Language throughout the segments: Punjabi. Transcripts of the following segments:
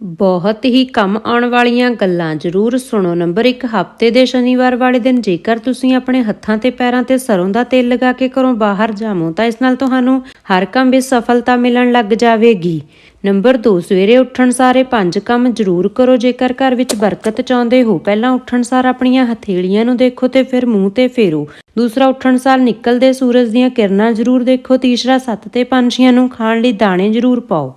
ਬਹੁਤ ਹੀ ਕੰਮ ਆਉਣ ਵਾਲੀਆਂ ਗੱਲਾਂ ਜ਼ਰੂਰ ਸੁਣੋ। ਨੰਬਰ 1 ਹਫ਼ਤੇ ਦੇ ਸ਼ਨੀਵਾਰ ਵਾਲੇ ਦਿਨ ਜੇਕਰ ਤੁਸੀਂ ਆਪਣੇ ਹੱਥਾਂ ਤੇ ਪੈਰਾਂ ਤੇ ਸਰੋਂ ਦਾ ਤੇਲ ਲਗਾ ਕੇ ਘਰੋਂ ਬਾਹਰ ਜਾਵੋ, ਤਾਂ ਇਸ ਨਾਲ ਤੁਹਾਨੂੰ ਹਰ ਕੰਮ ਵਿੱਚ ਸਫਲਤਾ ਮਿਲਣ ਲੱਗ ਜਾਵੇਗੀ। ਨੰਬਰ 2 ਸਵੇਰੇ ਉੱਠਣ ਸਾਰੇ ਪੰਜ ਕੰਮ ਜ਼ਰੂਰ ਕਰੋ। ਜੇਕਰ ਘਰ ਵਿੱਚ ਬਰਕਤ ਚਾਹੁੰਦੇ ਹੋ, ਪਹਿਲਾਂ ਉੱਠਣ ਸਾਰ ਆਪਣੀਆਂ ਹਥੇਲੀਆਂ ਨੂੰ ਦੇਖੋ ਤੇ ਫਿਰ ਮੂੰਹ ਤੇ ਫੇਰੋ। ਦੂਸਰਾ, ਉੱਠਣ ਸਾਰ ਨਿਕਲਦੇ ਸੂਰਜ ਦੀਆਂ ਕਿਰਨਾਂ ਜ਼ਰੂਰ ਦੇਖੋ। ਤੀਸਰਾ, ਸੱਤ ਤੇ ਪੰਛੀਆਂ ਨੂੰ ਖਾਣ ਲਈ ਦਾਣੇ ਜ਼ਰੂਰ ਪਾਓ।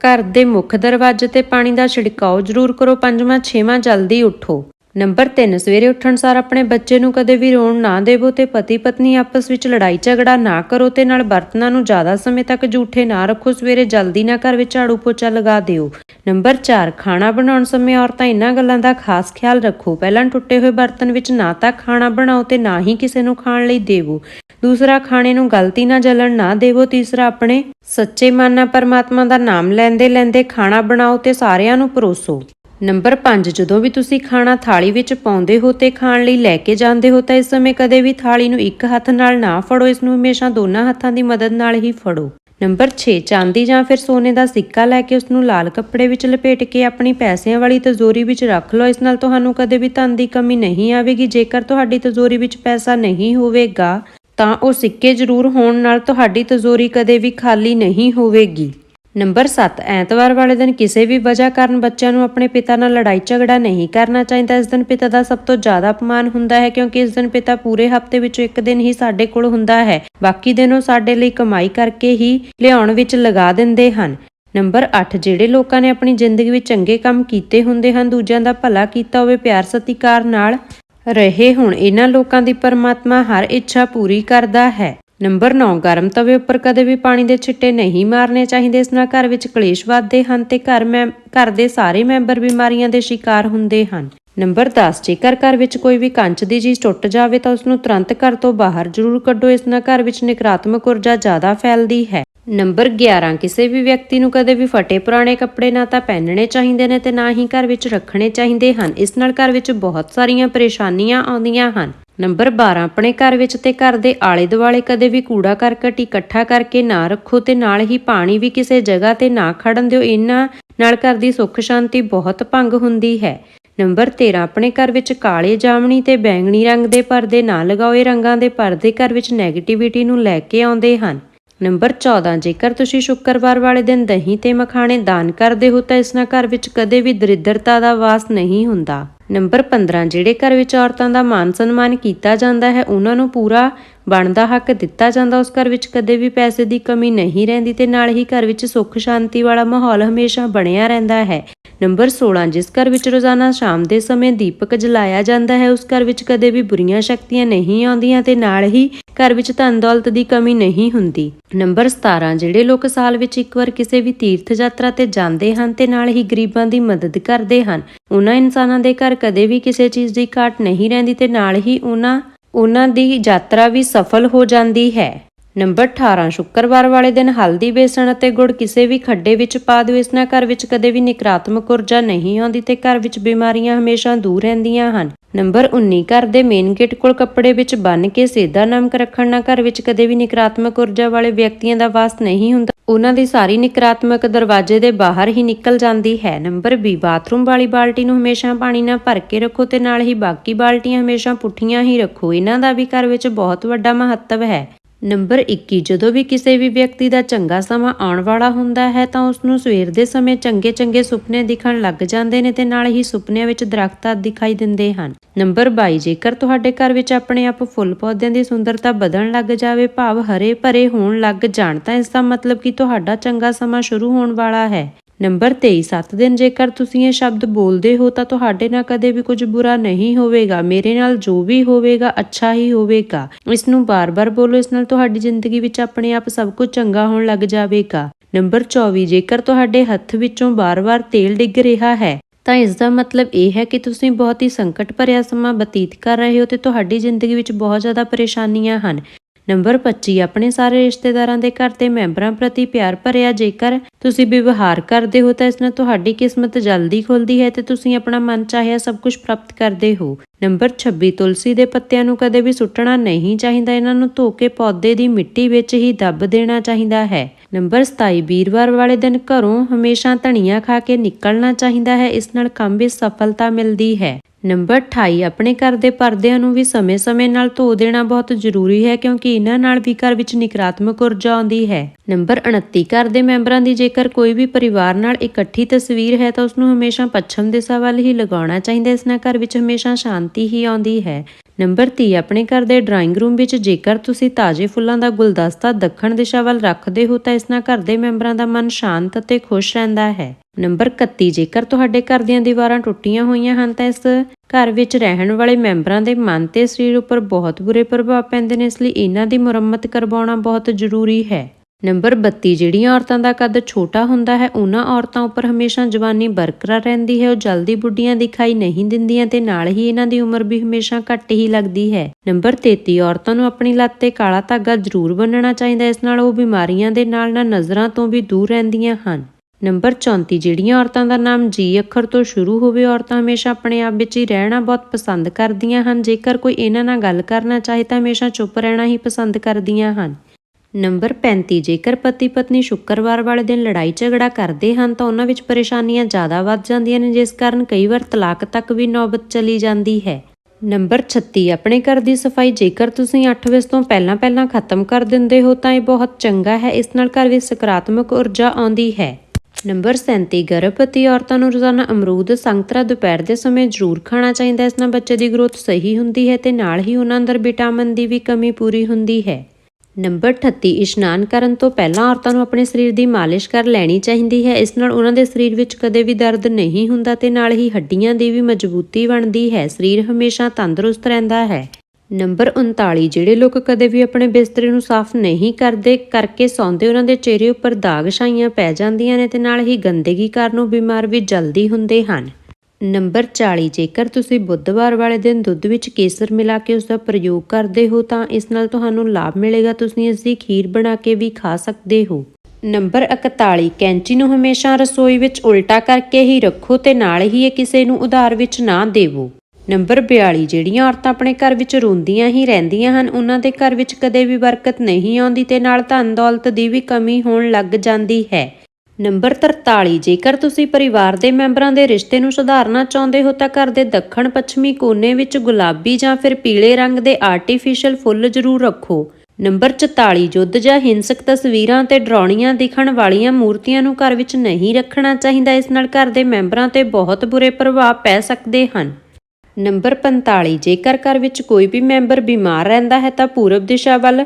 ਘਰ ਦੇ ਮੁੱਖ ਦਰਵਾਜ਼ੇ ਤੇ ਪਾਣੀ ਦਾ ਛਿੜਕਾਓ ਜ਼ਰੂਰ ਕਰੋ। ਪੰਜਵਾਂ ਛੇਵਾਂ ਜਲਦੀ ਉੱਠੋ। ਨੰਬਰ 3 ਸਵੇਰੇ ਉੱਠਣ ਸਾਰ ਆਪਣੇ ਬੱਚੇ ਨੂੰ ਕਦੇ ਵੀ ਰੋਣ ਨਾ ਦੇਵੋ ਤੇ ਪਤੀ ਪਤਨੀ ਆਪਸ ਵਿੱਚ ਲੜਾਈ ਝਗੜਾ ਨਾ ਕਰੋ ਤੇ ਨਾਲ ਬਰਤਨਾਂ ਨੂੰ ਜ਼ਿਆਦਾ ਸਮੇਂ ਤੱਕ ਝੂਠੇ ਨਾ ਰੱਖੋ, ਸਵੇਰੇ ਜਲਦੀ ਨਾ ਘਰ ਵਿੱਚ ਝਾੜੂ ਪੋਚਾ ਲਗਾ ਦਿਓ। ਨੰਬਰ 4 ਖਾਣਾ ਬਣਾਉਣ ਸਮੇਂ ਔਰਤਾਂ ਇਹਨਾਂ ਗੱਲਾਂ ਦਾ ਖਾਸ ਖਿਆਲ ਰੱਖੋ। ਪਹਿਲਾਂ ਟੁੱਟੇ ਹੋਏ ਬਰਤਨ ਵਿੱਚ ਨਾ ਤਾਂ ਖਾਣਾ ਬਣਾਓ ਤੇ ਨਾ ਹੀ ਕਿਸੇ ਨੂੰ ਖਾਣ ਲਈ ਦੇਵੋ। ਦੂਸਰਾ, ਖਾਣੇ ਨੂੰ ਗਲਤੀ ਨਾਲ ਜਲਣ ਨਾ ਦੇਵੋ। ਤੀਸਰਾ, ਆਪਣੇ ਸੱਚੇ ਮਨ ਨਾਲ ਪਰਮਾਤਮਾ ਦਾ ਨਾਮ ਲੈਂਦੇ ਲੈਂਦੇ ਖਾਣਾ ਬਣਾਓ ਤੇ ਸਾਰਿਆਂ ਨੂੰ ਪਰੋਸੋ। ਨੰਬਰ 5 ਜਦੋਂ ਵੀ ਤੁਸੀਂ ਖਾਣਾ ਥਾਲੀ ਵਿੱਚ ਪਾਉਂਦੇ ਹੋ ਤੇ ਖਾਣ ਲਈ ਲੈ ਕੇ ਜਾਂਦੇ ਹੋ ਤਾਂ ਇਸ ਸਮੇਂ ਕਦੇ ਵੀ ਥਾਲੀ ਨੂੰ ਇੱਕ ਹੱਥ ਨਾਲ ਨਾ ਫੜੋ, ਇਸ ਨੂੰ ਹਮੇਸ਼ਾ ਦੋਨਾਂ ਹੱਥਾਂ ਦੀ ਮਦਦ ਨਾਲ ਹੀ ਫੜੋ। ਨੰਬਰ 6 ਚਾਂਦੀ ਜਾਂ ਫਿਰ ਸੋਨੇ ਦਾ ਸਿੱਕਾ ਲੈ ਕੇ ਉਸ ਨੂੰ ਲਾਲ ਕੱਪੜੇ ਵਿੱਚ ਲਪੇਟ ਕੇ ਆਪਣੀ ਪੈਸਿਆਂ ਵਾਲੀ ਤਜ਼ੋਰੀ ਵਿੱਚ ਰੱਖ ਲਓ। ਇਸ ਨਾਲ ਤੁਹਾਨੂੰ ਕਦੇ ਵੀ ਧਨ ਦੀ ਕਮੀ ਨਹੀਂ ਆਵੇਗੀ। ਜੇਕਰ ਤੁਹਾਡੀ ਤਜ਼ੋਰੀ ਵਿੱਚ ਪੈਸਾ ਨਹੀਂ ਹੋਵੇਗਾ, ਤਾਂ ਉਹ ਸਿੱਕੇ ਜ਼ਰੂਰ ਹੋਣ ਨਾਲ ਤੁਹਾਡੀ ਤਜ਼ੋਰੀ ਕਦੇ ਵੀ ਖਾਲੀ ਨਹੀਂ ਹੋਵੇਗੀ। ਨੰਬਰ 7 ਐਤਵਾਰ ਵਾਲੇ ਦਿਨ ਕਿਸੇ ਵੀ ਵਜ੍ਹਾ ਕਾਰਨ ਬੱਚਿਆਂ ਨੂੰ ਆਪਣੇ ਪਿਤਾ ਨਾਲ ਲੜਾਈ ਝਗੜਾ ਨਹੀਂ ਕਰਨਾ ਚਾਹੀਦਾ, ਇਸ ਦਿਨ ਪਿਤਾ ਦਾ ਸਭ ਤੋਂ ਜ਼ਿਆਦਾ ਅਪਮਾਨ ਹੁੰਦਾ ਹੈ ਕਿਉਂਕਿ ਇਸ ਦਿਨ ਪਿਤਾ ਪੂਰੇ ਹਫ਼ਤੇ ਵਿੱਚੋਂ ਇੱਕ ਦਿਨ ਹੀ ਸਾਡੇ ਕੋਲ ਹੁੰਦਾ ਹੈ, ਬਾਕੀ ਦਿਨ ਉਹ ਸਾਡੇ ਲਈ ਕਮਾਈ ਕਰਕੇ ਹੀ ਲਿਆਉਣ ਵਿੱਚ ਲਗਾ ਦਿੰਦੇ ਹਨ। ਨੰਬਰ 8 ਜਿਹੜੇ ਲੋਕਾਂ ਨੇ ਆਪਣੀ ਜ਼ਿੰਦਗੀ ਵਿੱਚ ਚੰਗੇ ਕੰਮ ਕੀਤੇ ਹੁੰਦੇ ਹਨ, ਦੂਜਿਆਂ ਦਾ ਭਲਾ ਕੀਤਾ ਹੋਵੇ, ਪਿਆਰ ਸਤਿਕਾਰ ਨਾਲ ਰਹੇ ਹੁਣ, ਇਹਨਾਂ ਲੋਕਾਂ ਦੀ ਪਰਮਾਤਮਾ ਹਰ ਇੱਛਾ ਪੂਰੀ ਕਰਦਾ ਹੈ। ਨੰਬਰ 9 ਗਰਮ ਤਵੇ ਉੱਪਰ ਕਦੇ ਵੀ ਪਾਣੀ ਦੇ ਛਿੱਟੇ ਨਹੀਂ ਮਾਰਨੇ ਚਾਹੀਦੇ। ਇਸ ਨਾਲ ਘਰ ਵਿੱਚ ਕਲੇਸ਼ ਵੱਧਦੇ ਹਨ ਤੇ ਘਰ ਮੈਂ, ਘਰ ਦੇ ਸਾਰੇ ਮੈਂਬਰ ਬਿਮਾਰੀਆਂ ਦੇ ਸ਼ਿਕਾਰ ਹੁੰਦੇ ਹਨ। ਨੰਬਰ 10 ਜੇਕਰ ਘਰ ਵਿੱਚ ਕੋਈ ਵੀ ਕੰਚ ਦੀ ਚੀਜ਼ ਟੁੱਟ ਜਾਵੇ ਤਾਂ ਉਸ ਨੂੰ ਤੁਰੰਤ ਘਰ ਤੋਂ ਬਾਹਰ ਜ਼ਰੂਰ ਕੱਢੋ। ਇਸ ਨਾਲ ਘਰ ਵਿੱਚ ਨਕਾਰਾਤਮਕ ਊਰਜਾ ਜ਼ਿਆਦਾ ਫੈਲਦੀ ਹੈ। ਨੰਬਰ 11 ਕਿਸੇ ਵੀ ਵਿਅਕਤੀ ਨੂੰ ਕਦੇ ਵੀ ਫਟੇ ਪੁਰਾਣੇ ਕੱਪੜੇ ਨਾ ਤਾਂ ਪਹਿਨਣੇ ਚਾਹੀਦੇ ਨੇ ਤੇ ਨਾ ਹੀ ਘਰ ਵਿੱਚ ਰੱਖਣੇ ਚਾਹੀਦੇ ਹਨ। ਇਸ ਨਾਲ ਘਰ ਵਿੱਚ ਬਹੁਤ ਸਾਰੀਆਂ ਪਰੇਸ਼ਾਨੀਆਂ ਆਉਂਦੀਆਂ ਹਨ। ਨੰਬਰ 12 ਆਪਣੇ ਘਰ ਵਿੱਚ ਤੇ ਘਰ ਦੇ ਆਲੇ ਦੁਆਲੇ ਕਦੇ ਵੀ ਕੂੜਾ ਕਰਕਟ ਇਕੱਠਾ ਕਰਕੇ ਨਾ ਰੱਖੋ ਤੇ ਨਾਲ ਹੀ ਪਾਣੀ ਵੀ ਕਿਸੇ ਜਗ੍ਹਾ ਤੇ ਨਾ ਖੜਨ ਦਿਓ। ਇਹਨਾਂ ਨਾਲ ਘਰ ਦੀ ਸੁੱਖ ਸ਼ਾਂਤੀ ਬਹੁਤ ਭੰਗ ਹੁੰਦੀ ਹੈ। ਨੰਬਰ 13 ਆਪਣੇ ਘਰ ਵਿੱਚ ਕਾਲੇ ਜਾਮਣੀ ਤੇ ਬੈਂਗਣੀ ਰੰਗ ਦੇ ਪਰਦੇ ਨਾ ਲਗਾਓ। ਇਹ ਰੰਗਾਂ ਦੇ ਪਰਦੇ ਘਰ ਵਿੱਚ ਨੈਗੇਟਿਵਿਟੀ ਨੂੰ ਲੈ ਕੇ ਆਉਂਦੇ ਹਨ। ਨੰਬਰ 14 ਜੇਕਰ ਤੁਸੀਂ ਸ਼ੁੱਕਰਵਾਰ ਵਾਲੇ ਦਿਨ ਦਹੀਂ ਤੇ ਮਖਾਣੇ ਦਾਨ ਕਰਦੇ ਹੋ ਤਾਂ ਇਸ ਨਾਲ ਘਰ ਵਿੱਚ ਕਦੇ ਵੀ ਦਰਿਦਰਤਾ ਦਾ ਵਾਸ ਨਹੀਂ ਹੁੰਦਾ। ਨੰਬਰ 15 ਜਿਹੜੇ ਘਰ ਵਿੱਚ ਔਰਤਾਂ ਦਾ ਮਾਨ ਸਨਮਾਨ ਕੀਤਾ ਜਾਂਦਾ ਹੈ, ਉਹਨਾਂ ਨੂੰ ਪੂਰਾ ਬਣਦਾ ਹੱਕ ਦਿੱਤਾ ਜਾਂਦਾ। ਉਸ ਘਰ ਵਿੱਚ ਕਦੇ ਵੀ ਪੈਸੇ ਦੀ ਕਮੀ ਨਹੀਂ ਰਹਿੰਦੀ ਤੇ ਨਾਲ ਹੀ ਘਰ ਵਿੱਚ ਸੁੱਖ ਸ਼ਾਂਤੀ ਵਾਲਾ ਮਾਹੌਲ ਹਮੇਸ਼ਾ ਬਣਿਆ ਰਹਿੰਦਾ ਹੈ। ਨੰਬਰ 16 ਜਿਸ ਘਰ ਵਿੱਚ ਰੋਜ਼ਾਨਾ ਸ਼ਾਮ ਦੇ ਸਮੇਂ ਦੀਪਕ ਜਲਾਇਆ ਜਾਂਦਾ ਹੈ, ਉਸ ਘਰ ਵਿੱਚ ਕਦੇ ਵੀ ਬੁਰੀਆਂ ਸ਼ਕਤੀਆਂ ਨਹੀਂ ਆਉਂਦੀਆਂ ਤੇ ਨਾਲ ਹੀ ਘਰ ਵਿੱਚ ਧਨ ਦੌਲਤ ਦੀ ਕਮੀ ਨਹੀਂ ਹੁੰਦੀ। ਨੰਬਰ 17 ਜਿਹੜੇ ਲੋਕ ਸਾਲ ਵਿੱਚ ਇੱਕ ਵਾਰ ਕਿਸੇ ਵੀ ਤੀਰਥ ਯਾਤਰਾ ਤੇ ਜਾਂਦੇ ਹਨ ਤੇ ਨਾਲ ਹੀ ਗਰੀਬਾਂ ਦੀ ਮਦਦ ਕਰਦੇ ਹਨ, ਉਹਨਾਂ ਇਨਸਾਨਾਂ ਦੇ ਘਰ ਕਦੇ ਵੀ ਕਿਸੇ ਚੀਜ਼ ਦੀ ਘਾਟ ਨਹੀਂ ਰਹਿੰਦੀ ਤੇ ਨਾਲ ਹੀ ਉਹਨਾਂ ਉਹਨਾਂ ਦੀ ਯਾਤਰਾ ਵੀ ਸਫਲ ਹੋ ਜਾਂਦੀ ਹੈ। ਨੰਬਰ 18 ਸ਼ੁੱਕਰਵਾਰ ਵਾਲੇ ਦਿਨ ਹਲਦੀ, ਬੇਸਣ ਅਤੇ ਗੁੜ ਕਿਸੇ ਵੀ ਖੱਡੇ ਵਿੱਚ ਪਾ ਦਿਓ। ਇਸ ਨਾਲ ਘਰ ਵਿੱਚ ਕਦੇ ਵੀ ਨਕਾਰਾਤਮਕ ਊਰਜਾ ਨਹੀਂ ਆਉਂਦੀ ਤੇ ਘਰ ਵਿੱਚ ਬਿਮਾਰੀਆਂ ਹਮੇਸ਼ਾ ਦੂਰ ਰਹਿੰਦੀਆਂ ਹਨ। ਨੰਬਰ 19 ਘਰ ਦੇ ਮੇਨ ਗੇਟ ਕੋਲ ਕੱਪੜੇ ਵਿੱਚ ਬੰਨ ਕੇ ਸੇਧਾ ਨਮਕ ਰੱਖਣ ਨਾਲ ਘਰ ਵਿੱਚ ਕਦੇ ਵੀ ਨਕਾਰਾਤਮਕ ਊਰਜਾ ਵਾਲੇ ਵਿਅਕਤੀਆਂ ਦਾ ਵਾਸ ਨਹੀਂ ਹੁੰਦਾ। ਉਹਨਾਂ ਦੀ ਸਾਰੀ ਨਕਾਰਾਤਮਕ ਦਰਵਾਜ਼ੇ ਦੇ ਬਾਹਰ ਹੀ ਨਿਕਲ ਜਾਂਦੀ ਹੈ। ਨੰਬਰ 20 ਬਾਥਰੂਮ ਵਾਲੀ ਬਾਲਟੀ ਨੂੰ ਹਮੇਸ਼ਾ ਪਾਣੀ ਨਾਲ ਭਰ ਕੇ ਰੱਖੋ ਤੇ ਨਾਲ ਹੀ ਬਾਕੀ ਬਾਲਟੀਆਂ ਹਮੇਸ਼ਾ ਪੁੱਠੀਆਂ ਹੀ ਰੱਖੋ। ਇਹਨਾਂ ਦਾ ਵੀ ਘਰ ਵਿੱਚ ਬਹੁਤ ਵੱਡਾ ਮਹੱਤਵ ਹੈ। ਨੰਬਰ 21 ਜਦੋਂ ਵੀ ਕਿਸੇ ਵੀ ਵਿਅਕਤੀ ਦਾ ਚੰਗਾ ਸਮਾਂ ਆਉਣ ਵਾਲਾ ਹੁੰਦਾ ਹੈ, ਤਾਂ ਉਸ ਨੂੰ ਸਵੇਰ ਦੇ ਸਮੇਂ ਚੰਗੇ ਚੰਗੇ ਸੁਪਨੇ ਦਿਖਣ ਲੱਗ ਜਾਂਦੇ ਨੇ ਤੇ ਨਾਲ ਹੀ ਸੁਪਨਿਆਂ ਵਿੱਚ ਦਰਖਤਾਂ ਦਿਖਾਈ ਦਿੰਦੇ ਹਨ। ਨੰਬਰ 22 ਜੇਕਰ ਤੁਹਾਡੇ ਘਰ ਵਿੱਚ ਆਪਣੇ ਆਪ ਫੁੱਲ ਪੌਦਿਆਂ ਦੀ ਸੁੰਦਰਤਾ ਵਧਣ ਲੱਗ ਜਾਵੇ, ਭਾਵ ਹਰੇ ਭਰੇ ਹੋਣ ਲੱਗ ਜਾਣ, ਤਾਂ ਇਸ ਦਾ ਮਤਲਬ ਕਿ ਤੁਹਾਡਾ ਚੰਗਾ ਸਮਾਂ ਸ਼ੁਰੂ ਹੋਣ ਵਾਲਾ ਹੈ। ਨੰਬਰ 23 7 ਦਿਨ ਜੇਕਰ ਤੁਸੀਂ ਇਹ ਸ਼ਬਦ ਬੋਲਦੇ ਹੋ ਤਾਂ ਤੁਹਾਡੇ ਨਾਲ ਕਦੇ ਵੀ ਕੁਝ ਬੁਰਾ ਨਹੀਂ ਹੋਵੇਗਾ। ਮੇਰੇ ਨਾਲ ਜੋ ਵੀ ਹੋਵੇਗਾ, ਅੱਛਾ ਹੀ ਹੋਵੇਗਾ। ਇਸ ਨੂੰ ਬਾਰ-ਬਾਰ ਬੋਲੋ, ਇਸ ਨਾਲ ਤੁਹਾਡੀ ਜ਼ਿੰਦਗੀ ਵਿੱਚ ਆਪਣੇ ਆਪ ਸਭ ਕੁਝ ਚੰਗਾ ਹੋਣ ਲੱਗ ਜਾਵੇਗਾ। ਨੰਬਰ 24 ਜੇਕਰ ਤੁਹਾਡੇ ਹੱਥ ਵਿੱਚੋਂ ਬਾਰ-ਬਾਰ ਤੇਲ ਡਿੱਗ ਰਿਹਾ ਹੈ, ਤਾਂ ਇਸ ਦਾ ਮਤਲਬ ਇਹ ਹੈ ਕਿ ਤੁਸੀਂ ਬਹੁਤ ਹੀ ਸੰਕਟ ਭਰਿਆ ਸਮਾਂ ਬਤੀਤ ਕਰ ਰਹੇ ਹੋ ਤੇ ਤੁਹਾਡੀ ਜ਼ਿੰਦਗੀ ਵਿੱਚ ਬਹੁਤ ਜ਼ਿਆਦਾ ਪਰੇਸ਼ਾਨੀਆਂ ਹਨ। ਨੰਬਰ 25 ਆਪਣੇ ਸਾਰੇ ਰਿਸ਼ਤੇਦਾਰਾਂ ਦੇ ਘਰ ਦੇ ਮੈਂਬਰਾਂ ਪ੍ਰਤੀ ਪਿਆਰ ਭਰਿਆ ਜੇਕਰ ਤੁਸੀਂ ਵਿਵਹਾਰ ਕਰਦੇ ਹੋ ਤਾਂ ਇਸ ਨਾਲ ਤੁਹਾਡੀ ਕਿਸਮਤ ਜਲਦੀ ਖੁੱਲਦੀ ਹੈ ਤੇ ਤੁਸੀਂ ਆਪਣਾ ਮਨ ਚਾਹਿਆ ਸਭ ਕੁਝ ਪ੍ਰਾਪਤ ਕਰਦੇ ਹੋ। ਨੰਬਰ 26 ਤੁਲਸੀ ਦੇ ਪੱਤਿਆਂ ਨੂੰ ਕਦੇ ਵੀ ਸੁੱਟਣਾ ਨਹੀਂ ਚਾਹੀਦਾ। ਇਹਨਾਂ ਨੂੰ ਧੋ ਕੇ ਪੌਦੇ ਦੀ ਮਿੱਟੀ ਵਿੱਚ ਹੀ ਦੱਬ ਦੇਣਾ ਚਾਹੀਦਾ ਹੈ। ਨੰਬਰ 27 ਵੀਰਵਾਰ ਵਾਲੇ ਦਿਨ ਘਰੋਂ ਹਮੇਸ਼ਾ ਧਨੀਆ ਖਾ ਕੇ ਨਿਕਲਣਾ ਚਾਹੀਦਾ ਹੈ, ਇਸ ਨਾਲ ਕੰਮ ਵਿੱਚ ਸਫਲਤਾ ਮਿਲਦੀ ਹੈ। ਨੰਬਰ 28 ਆਪਣੇ ਘਰ ਦੇ ਪਰਦਿਆਂ ਨੂੰ ਵੀ ਸਮੇਂ-ਸਮੇਂ ਨਾਲ ਧੋ ਦੇਣਾ ਬਹੁਤ ਜ਼ਰੂਰੀ ਹੈ, ਕਿਉਂਕਿ ਇਹਨਾਂ ਨਾਲ ਵੀ ਘਰ ਵਿੱਚ ਨਕਾਰਾਤਮਕ ਊਰਜਾ ਆਉਂਦੀ ਹੈ। ਨੰਬਰ 29 ਘਰ ਦੇ ਮੈਂਬਰਾਂ ਦੀ ਜੇਕਰ ਕੋਈ ਵੀ ਪਰਿਵਾਰ ਨਾਲ ਇਕੱਠੀ ਤਸਵੀਰ ਹੈ, ਤਾਂ ਉਸ ਨੂੰ ਹਮੇਸ਼ਾ ਪੱਛਮ ਦਿਸ਼ਾ ਵੱਲ ਹੀ ਲਗਾਉਣਾ ਚਾਹੀਦਾ ਇਸ ਨਾਲ ਘਰ ਵਿੱਚ ਹਮੇਸ਼ਾ ਸ਼ਾਂਤੀ ਹੀ ਆਉਂਦੀ ਹੈ। ਨੰਬਰ 30 ਆਪਣੇ ਘਰ ਦੇ ਡਰਾਇੰਗ ਰੂਮ ਵਿੱਚ ਜੇਕਰ ਤੁਸੀਂ ਤਾਜ਼ੇ ਫੁੱਲਾਂ ਦਾ ਗੁਲਦਸਤਾ ਦੱਖਣ ਦਿਸ਼ਾ ਵੱਲ ਰੱਖਦੇ ਹੋ, ਤਾਂ ਇਸ ਨਾਲ ਘਰ ਦੇ ਮੈਂਬਰਾਂ ਦਾ ਮਨ ਸ਼ਾਂਤ ਅਤੇ ਖੁਸ਼ ਰਹਿੰਦਾ ਹੈ। ਨੰਬਰ 31 ਜੇਕਰ ਤੁਹਾਡੇ ਘਰ ਦੀਆਂ ਦੀਵਾਰਾਂ ਟੁੱਟੀਆਂ ਹੋਈਆਂ ਹਨ, ਤਾਂ ਇਸ ਘਰ ਵਿੱਚ ਰਹਿਣ ਵਾਲੇ ਮੈਂਬਰਾਂ ਦੇ ਮਨ ਤੇ ਸਰੀਰ ਉੱਪਰ ਬਹੁਤ ਬੁਰੇ ਪ੍ਰਭਾਵ ਪੈਂਦੇ ਨੇ, ਇਸ ਲਈ ਇਹਨਾਂ ਦੀ ਮੁਰੰਮਤ ਕਰਵਾਉਣਾ ਬਹੁਤ ਜ਼ਰੂਰੀ ਹੈ। ਨੰਬਰ 32 ਜਿਹੜੀਆਂ ਔਰਤਾਂ ਦਾ ਕੱਦ ਛੋਟਾ ਹੁੰਦਾ ਹੈ, ਉਹਨਾਂ ਔਰਤਾਂ ਉੱਪਰ ਹਮੇਸ਼ਾ ਜਵਾਨੀ ਬਰਕਰਾਰ ਰਹਿੰਦੀ ਹੈ, ਉਹ ਜਲਦੀ ਬੁੱਢੀਆਂ ਦਿਖਾਈ ਨਹੀਂ ਦਿੰਦੀਆਂ ਤੇ ਨਾਲ ਹੀ ਇਹਨਾਂ ਦੀ ਉਮਰ ਵੀ ਹਮੇਸ਼ਾ ਘੱਟ ਹੀ ਲੱਗਦੀ ਹੈ। ਨੰਬਰ 33 ਔਰਤਾਂ ਨੂੰ ਆਪਣੀ ਲੱਤ ਤੇ ਕਾਲਾ ਧਾਗਾ ਜ਼ਰੂਰ ਬੰਨਣਾ ਚਾਹੀਦਾ ਇਸ ਨਾਲ ਉਹ ਬਿਮਾਰੀਆਂ ਦੇ ਨਾਲ ਨਾਲ ਨਜ਼ਰਾਂ ਤੋਂ ਵੀ ਦੂਰ ਰਹਿੰਦੀਆਂ ਹਨ। ਨੰਬਰ 34 ਜਿਹੜੀਆਂ ਔਰਤਾਂ ਦਾ ਨਾਮ ਜੀ ਅੱਖਰ ਤੋਂ ਸ਼ੁਰੂ ਹੋਵੇ, ਔਰਤਾਂ ਹਮੇਸ਼ਾ ਆਪਣੇ ਆਪ ਵਿੱਚ ਹੀ ਰਹਿਣਾ ਬਹੁਤ ਪਸੰਦ ਕਰਦੀਆਂ ਹਨ, ਜੇਕਰ ਕੋਈ ਇਹਨਾਂ ਨਾਲ ਗੱਲ ਕਰਨਾ ਚਾਹੇ ਤਾਂ ਹਮੇਸ਼ਾ ਚੁੱਪ ਰਹਿਣਾ ਹੀ ਪਸੰਦ ਕਰਦੀਆਂ ਹਨ। ਨੰਬਰ 35 ਜੇਕਰ ਪਤੀ ਪਤਨੀ ਸ਼ੁੱਕਰਵਾਰ ਵਾਲੇ ਦਿਨ ਲੜਾਈ ਝਗੜਾ ਕਰਦੇ ਹਨ ਤਾਂ ਉਹਨਾਂ ਵਿੱਚ ਪਰੇਸ਼ਾਨੀਆਂ ਜ਼ਿਆਦਾ ਵੱਧ ਜਾਂਦੀਆਂ ਨੇ, ਜਿਸ ਕਾਰਨ ਕਈ ਵਾਰ ਤਲਾਕ ਤੱਕ ਵੀ ਨੌਬਤ ਚਲੀ ਜਾਂਦੀ ਹੈ। ਨੰਬਰ 36 ਆਪਣੇ ਘਰ ਦੀ ਸਫ਼ਾਈ ਜੇਕਰ ਤੁਸੀਂ 8 ਵਜੇ ਤੋਂ ਪਹਿਲਾਂ ਪਹਿਲਾਂ ਖਤਮ ਕਰ ਦਿੰਦੇ ਹੋ ਤਾਂ ਇਹ ਬਹੁਤ ਚੰਗਾ ਹੈ, ਇਸ ਨਾਲ ਘਰ ਵਿੱਚ ਸਕਾਰਾਤਮਕ ਊਰਜਾ ਆਉਂਦੀ ਹੈ। ਨੰਬਰ 37 ਗਰਭਵਤੀ ਔਰਤਾਂ ਨੂੰ ਰੋਜ਼ਾਨਾ ਅਮਰੂਦ ਸੰਤਰਾ ਦੁਪਹਿਰ ਦੇ ਸਮੇਂ ਜ਼ਰੂਰ ਖਾਣਾ ਚਾਹੀਦਾ ਹੈ, ਇਸ ਨਾਲ ਬੱਚੇ ਦੀ ਗਰੋਥ ਸਹੀ ਹੁੰਦੀ ਹੈ ਤੇ ਨਾਲ ਹੀ ਉਹਨਾਂ ਅੰਦਰ ਵਿਟਾਮਿਨ ਦੀ ਵੀ ਕਮੀ ਪੂਰੀ ਹੁੰਦੀ ਹੈ। ਨੰਬਰ 38 ਇਸ਼ਨਾਨ ਕਰਨ ਤੋਂ ਪਹਿਲਾਂ ਔਰਤਾਂ ਨੂੰ ਆਪਣੇ ਸਰੀਰ ਦੀ ਮਾਲਿਸ਼ ਕਰ ਲੈਣੀ ਚਾਹੀਦੀ ਹੈ। ਇਸ ਨਾਲ ਉਹਨਾਂ ਦੇ ਸਰੀਰ ਵਿੱਚ ਕਦੇ ਵੀ ਦਰਦ ਨਹੀਂ ਹੁੰਦਾ ਤੇ ਨਾਲ ਹੀ ਹੱਡੀਆਂ ਦੀ ਵੀ ਮਜ਼ਬੂਤੀ ਬਣਦੀ ਹੈ। ਸਰੀਰ ਹਮੇਸ਼ਾ ਤੰਦਰੁਸਤ ਰਹਿੰਦਾ ਹੈ। ਨੰਬਰ 39 ਜਿਹੜੇ ਲੋਕ ਕਦੇ ਵੀ ਆਪਣੇ ਬਿਸਤਰੇ ਨੂੰ ਸਾਫ਼ ਨਹੀਂ ਕਰਦੇ, ਕਰਕੇ ਸੌਂਦੇ ਉਹਨਾਂ ਦੇ ਚਿਹਰੇ ਉੱਪਰ ਦਾਗ ਛਾਈਆਂ ਪੈ ਜਾਂਦੀਆਂ ਨੇ ਤੇ ਨਾਲ ਹੀ ਗੰਦਗੀ ਕਾਰਨ ਉਹ ਬਿਮਾਰ ਵੀ ਜਲਦੀ ਹੁੰਦੇ ਹਨ। ਨੰਬਰ 40 ਜੇਕਰ ਤੁਸੀਂ ਬੁੱਧਵਾਰ ਵਾਲੇ ਦਿਨ ਦੁੱਧ ਵਿੱਚ ਕੇਸਰ ਮਿਲਾ ਕੇ ਉਸ ਦਾ ਪ੍ਰਯੋਗ ਕਰਦੇ ਹੋ, ਤਾਂ ਇਸ ਨਾਲ ਤੁਹਾਨੂੰ ਲਾਭ ਮਿਲੇਗਾ। ਤੁਸੀਂ ਇਸ ਦੀ ਖੀਰ ਬਣਾ ਕੇ ਵੀ ਖਾ ਸਕਦੇ ਹੋ। ਨੰਬਰ 41 ਕੈਂਚੀ ਨੂੰ ਹਮੇਸ਼ਾ ਰਸੋਈ ਵਿੱਚ ਉਲਟਾ ਕਰਕੇ ਹੀ ਰੱਖੋ ਤੇ ਨਾਲ ਹੀ ਇਹ ਕਿਸੇ ਨੂੰ ਉਧਾਰ ਵਿੱਚ ਨਾ ਦੇਵੋ। ਨੰਬਰ 42 ਜਿਹੜੀਆਂ ਔਰਤਾਂ ਆਪਣੇ ਘਰ ਵਿੱਚ ਰੋਂਦੀਆਂ ਹੀ ਰਹਿੰਦੀਆਂ ਹਨ, ਉਹਨਾਂ ਦੇ ਘਰ ਵਿੱਚ ਕਦੇ ਵੀ ਬਰਕਤ ਨਹੀਂ ਆਉਂਦੀ ਤੇ ਨਾਲ ਧਨ ਦੌਲਤ ਦੀ ਵੀ ਕਮੀ ਹੋਣ ਲੱਗ ਜਾਂਦੀ ਹੈ। ਨੰਬਰ 43 ਜੇਕਰ ਤੁਸੀਂ ਪਰਿਵਾਰ ਦੇ ਮੈਂਬਰਾਂ ਦੇ ਰਿਸ਼ਤੇ ਨੂੰ ਸੁਧਾਰਨਾ ਚਾਹੁੰਦੇ ਹੋ ਤਾਂ ਘਰ ਦੇ ਦੱਖਣ ਪੱਛਮੀ ਕੋਨੇ ਵਿੱਚ ਗੁਲਾਬੀ ਜਾਂ ਫਿਰ ਪੀਲੇ ਰੰਗ ਦੇ ਆਰਟੀਫੀਸ਼ੀਅਲ ਫੁੱਲ ਜ਼ਰੂਰ ਰੱਖੋ। ਨੰਬਰ 44 ਯੁੱਧ ਜਾਂ ਹਿੰਸਕ ਤਸਵੀਰਾਂ ਤੇ ਡਰਾਉਣੀਆਂ ਦਿਖਣ ਵਾਲੀਆਂ ਮੂਰਤੀਆਂ ਨੂੰ ਘਰ ਵਿੱਚ ਨਹੀਂ ਰੱਖਣਾ ਚਾਹੀਦਾ, ਇਸ ਨਾਲ ਘਰ ਦੇ ਮੈਂਬਰਾਂ ਤੇ ਬਹੁਤ ਬੁਰੇ ਪ੍ਰਭਾਵ ਪੈ ਸਕਦੇ ਹਨ। ਨੰਬਰ 45 ਜੇਕਰ ਘਰ ਵਿੱਚ ਕੋਈ ਵੀ ਮੈਂਬਰ ਬਿਮਾਰ ਰਹਿੰਦਾ ਹੈ ਤਾਂ ਪੂਰਬ ਦਿਸ਼ਾ ਵੱਲ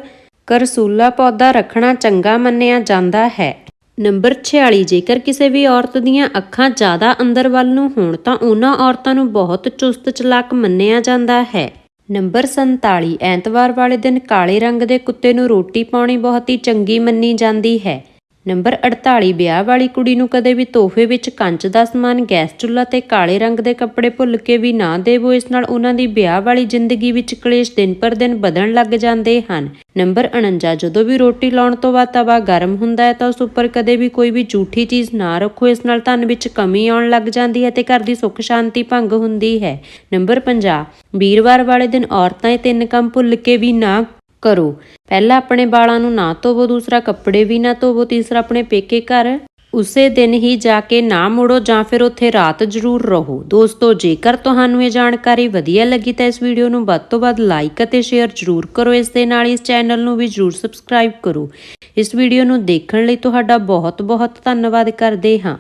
ਕਰਸੂਲਾ ਪੌਦਾ ਰੱਖਣਾ ਚੰਗਾ ਮੰਨਿਆ ਜਾਂਦਾ ਹੈ। ਨੰਬਰ 46 ਜੇਕਰ ਕਿਸੇ ਵੀ ਔਰਤ ਦੀਆਂ ਅੱਖਾਂ ਜ਼ਿਆਦਾ ਅੰਦਰ ਵੱਲ ਨੂੰ ਹੋਣ ਤਾਂ ਉਹਨਾਂ ਔਰਤਾਂ ਨੂੰ ਬਹੁਤ ਚੁਸਤ ਚਲਾਕ ਮੰਨਿਆ ਜਾਂਦਾ ਹੈ। ਨੰਬਰ 47 ਐਤਵਾਰ ਵਾਲੇ ਦਿਨ ਕਾਲੇ ਰੰਗ ਦੇ ਕੁੱਤੇ ਨੂੰ ਰੋਟੀ ਪਾਉਣੀ ਬਹੁਤ ਹੀ ਚੰਗੀ ਮੰਨੀ ਜਾਂਦੀ ਹੈ। ਨੰਬਰ 48 ਵਿਆਹ ਵਾਲੀ ਕੁੜੀ ਨੂੰ ਕਦੇ ਵੀ ਤੋਹਫੇ ਵਿੱਚ ਕੰਚ ਦਾ ਸਮਾਨ, ਗੈਸ ਚੁੱਲ੍ਹਾ ਤੇ ਕਾਲੇ ਰੰਗ ਦੇ ਕੱਪੜੇ ਭੁੱਲ ਕੇ ਵੀ ਨਾ ਦੇਵੋ, ਇਸ ਨਾਲ ਉਹਨਾਂ ਦੀ ਵਿਆਹ ਵਾਲੀ ਜ਼ਿੰਦਗੀ ਵਿੱਚ ਕਲੇਸ਼ ਦਿਨ ਪਰ ਦਿਨ ਵਧਣ ਲੱਗ ਜਾਂਦੇ ਹਨ। ਨੰਬਰ 49 ਜਦੋਂ ਵੀ ਰੋਟੀ ਲਾਉਣ ਤੋਂ ਬਾਅਦ ਤਵਾ ਗਰਮ ਹੁੰਦਾ ਹੈ ਤਾਂ ਉਸ ਉੱਪਰ ਕਦੇ ਵੀ ਕੋਈ ਵੀ ਝੂਠੀ ਚੀਜ਼ ਨਾ ਰੱਖੋ, ਇਸ ਨਾਲ ਧਨ ਵਿੱਚ ਕਮੀ ਆਉਣ ਲੱਗ ਜਾਂਦੀ ਹੈ ਤੇ ਘਰ ਦੀ ਸੁੱਖ ਸ਼ਾਂਤੀ ਭੰਗ ਹੁੰਦੀ ਹੈ। ਨੰਬਰ 50 ਵੀਰਵਾਰ ਵਾਲੇ ਦਿਨ ਔਰਤਾਂ ਇਹ ਤਿੰਨ ਕੰਮ ਭੁੱਲ ਕੇ ਵੀ ਨਾ ਕਰੋ। ਪਹਿਲਾ ਆਪਣੇ ਵਾਲਾਂ ਨੂੰ ਨਾ ਧੋਵੋ, ਦੂਸਰਾ ਕੱਪੜੇ ਵੀ ਨਾ ਧੋਵੋ, ਤੀਸਰਾ ਆਪਣੇ ਪੇਕੇ ਘਰ। ਉਸੇ ਦਿਨ ਹੀ ਜਾ ਕੇ ਨਾ ਮੁੜੋ ਜਾਂ ਫਿਰ ਉੱਥੇ ਰਾਤ ਜ਼ਰੂਰ ਰਹੋ। ਦੋਸਤੋ, ਜੇਕਰ ਤੁਹਾਨੂੰ ਇਹ ਜਾਣਕਾਰੀ ਵਧੀਆ ਲੱਗੀ ਤਾਂ ਇਸ ਵੀਡੀਓ ਨੂੰ ਵੱਧ ਤੋਂ ਵੱਧ ਲਾਈਕ ਅਤੇ ਸ਼ੇਅਰ ਜ਼ਰੂਰ ਕਰੋ। ਇਸ ਦੇ ਨਾਲ ਇਸ ਚੈਨਲ ਨੂੰ ਵੀ ਜ਼ਰੂਰ ਸਬਸਕ੍ਰਾਈਬ ਕਰੋ। ਇਸ ਵੀਡੀਓ ਨੂੰ ਦੇਖਣ ਲਈ ਤੁਹਾਡਾ ਬਹੁਤ ਬਹੁਤ ਧੰਨਵਾਦ ਕਰਦੇ ਹਾਂ।